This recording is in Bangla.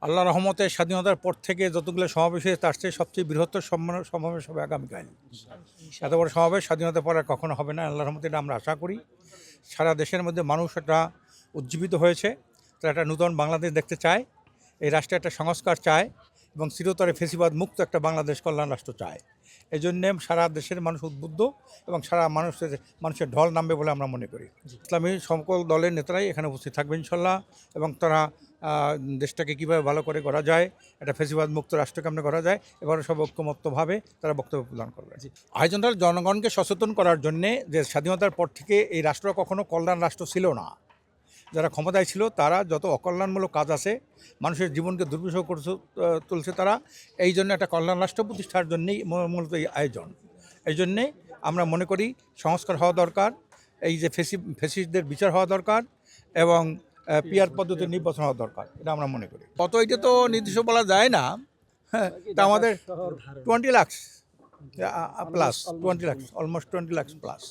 আল্লাহ রহমতে স্বাধীনতার পর থেকে যতগুলো সমাবেশ হয়েছে, তার চেয়ে সবচেয়ে বৃহত্তর সম্মান- সমাবেশ হবে আগামীকাল। এত বড় সমাবেশ স্বাধীনতার পরে আর কখনো হবে না। আল্লাহ রহমতে আমরা আশা করি। সারা দেশের মধ্যে মানুষ একটা উজ্জীবিত হয়েছে, তারা একটা নূতন বাংলাদেশ দেখতে চায়। এই রাষ্ট্রে একটা সংস্কার চায়। এবং চিরতরে ফেসিবাদ মুক্ত একটা বাংলাদেশ কল্যাণ রাষ্ট্র চায়। এই জন্যে সারা দেশের মানুষ উদ্বুদ্ধ এবং সারা মানুষের মানুষের ঢল নামবে বলে আমরা মনে করি। ইসলামী সকল দলের নেতারাই এখানে উপস্থিত থাকবে ইনশাল্লাহ এবং তারা দেশটাকে কীভাবে ভালো করে করা যায় একটা ফেসিবাদ মুক্ত রাষ্ট্র কেমনে করা যায় এবারে সব ঐক্যমত্যভাবে তারা বক্তব্য প্রদান করবে। আয়োজনটা জনগণকে সচেতন করার জন্যে যে স্বাধীনতার পর থেকে এই রাষ্ট্র কখনো কল্যাণ রাষ্ট্র ছিল না। যারা ক্ষমতায় ছিল তারা যত অকল্যাণমূলক কাজ আছে মানুষের জীবনকে দুর্বিষহ করছে আহ, তুলছে তারা এই জন্য একটা কল্যাণ রাষ্ট্র প্রতিষ্ঠার জন্যেই মূলত এই আয়োজন। এই জন্যে আমরা মনে করি সংস্কার হওয়া দরকার এই যে ফেসি ফেসিসদের বিচার হওয়া দরকার এবং পিয়ার পদ্ধতির নির্বাচন হওয়া দরকার এটা আমরা মনে করি। কত এটা তো নির্দিষ্ট বলা যায় না হ্যাঁ তা আমাদের twenty lakhs plus twenty lakhs almost twenty lakhs plus